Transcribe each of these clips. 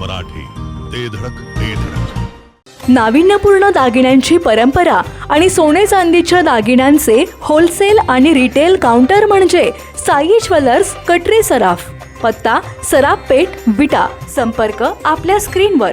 मराठी. ते धडक ते धडक. नाविन्यपूर्ण दागिन्यांची परंपरा आणि सोने चांदीच्या दागिन्यांचे होलसेल आणि रिटेल काउंटर म्हणजे साई ज्वेलर्स कटरे सराफ पत्ता सराफ पेठ विटा. संपर्क आपल्या स्क्रीनवर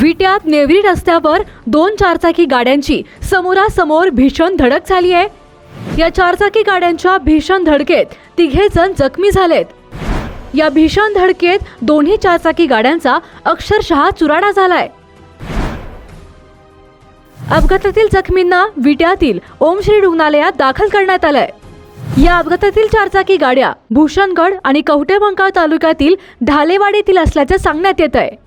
विट्यात नेवरी रस्त्यावर दोन चारचाकी गाड्यांची समोरासमोर भीषण धडक झाली आहे. या चारचाकी गाड्यांच्या भीषण धडकेत तिघे जण जखमी झालेत. या भीषण धडकेत दोन्ही चारचाकी गाड्यांचा अक्षरशः चुराडा झालाय. अपघातातील जखमींना विट्यातील ओमश्री रुग्णालयात दाखल करण्यात आलंय. या अपघातातील चारचाकी गाड्या भूषणगड आणि कवटेमंकाळ तालुक्यातील ढालेवाडीतील असल्याचं सांगण्यात येत आहे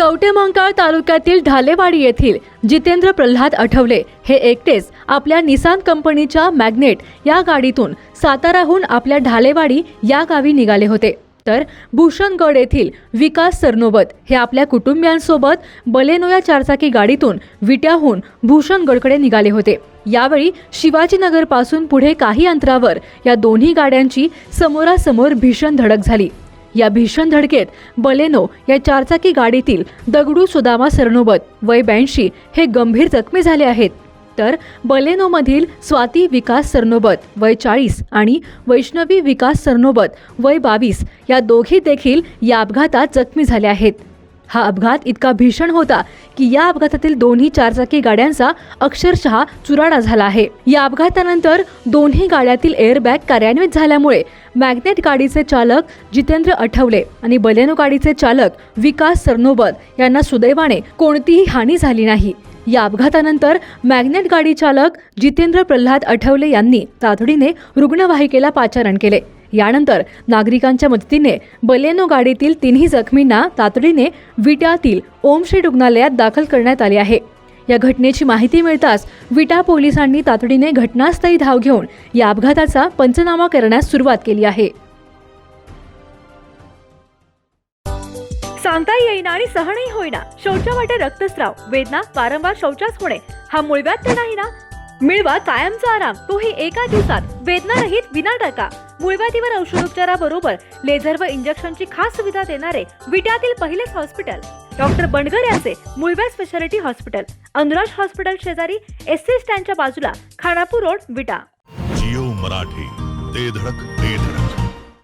कवटेमंकाळ तालुक्यातील ढालेवाडी येथील जितेंद्र प्रल्हाद आठवले हे एकटेच आपल्या निसान कंपनीच्या मॅग्नेट या गाडीतून साताराहून आपल्या ढालेवाडी या गावी निघाले होते. तर भूषणगड येथील विकास सरनोबत हे आपल्या कुटुंबियांसोबत बलेनो या चारचाकी गाडीतून विट्याहून भूषणगडकडे निघाले होते. यावेळी शिवाजीनगरपासून पुढे काही अंतरावर या दोन्ही गाड्यांची समोरासमोर भीषण धडक झाली. या भीषण धडकेत बलेनो या चारचाकी गाडीतील दगडू सुदामा सरनोबत वय ब्याऐंशी हे गंभीर जखमी झाले आहेत. तर बलेनोमधील स्वाती विकास सरनोबत वय चाळीस आणि वैष्णवी विकास सरनोबत वय बावीस या दोघी देखील या अपघातात जखमी झाल्या आहेत. हा अपघात इतका भीषण होता की या अपघातातील दोन्ही चारचाकी गाड्यांचा अक्षरशः चुराडा झाला आहे. या अपघातानंतर दोन्ही गाड्यातील एअरबॅग कार्यान्वित झाल्यामुळे मॅग्नेट गाडीचे चालक जितेंद्र आठवले आणि बलेनो गाडीचे चालक विकास सरनोबत यांना सुदैवाने कोणतीही हानी झाली नाही. या अपघातानंतर मॅग्नेट गाडी चालक जितेंद्र प्रल्हाद आठवले यांनी तातडीने रुग्णवाहिकेला पाचारण केले. यानंतर नागरिकांच्या मदतीने बलेनो गाडीतील तिन्ही जखमींना तातडीने विट्यातील ओमश्री रुग्णालयात दाखल करण्यात आले आहे. या घटनेची माहिती मिळताच विटा पोलिसांनी तातडीने घटनास्थळी धाव घेऊन या अपघाताचा पंचनामा करण्यास सुरुवात केली आहे. सांगता येईना आणि सहनही होईना. शौचावाटे रक्तस्राव. वेदना वारंवार शौचास होणे. हा मुळव्यात तर नाही ना? मिळवा कायमचा आराम. तोही एका दिवसात. वेदना रहित विना टाका मुळव्याधीवर औषधोपचाराबरोबर लेझर व इंजेक्शनची खास सुविधा देणारे विट्यातील पहिलेच हॉस्पिटल. डॉक्टर बंडगर यांचे मुळव्या स्पेशालिटी हॉस्पिटल. अनुराज हॉस्पिटल शेजारी एस सी स्टँडच्या बाजूला खानापूर रोड विटा. जिओ मराठी ते धडक ते धडक.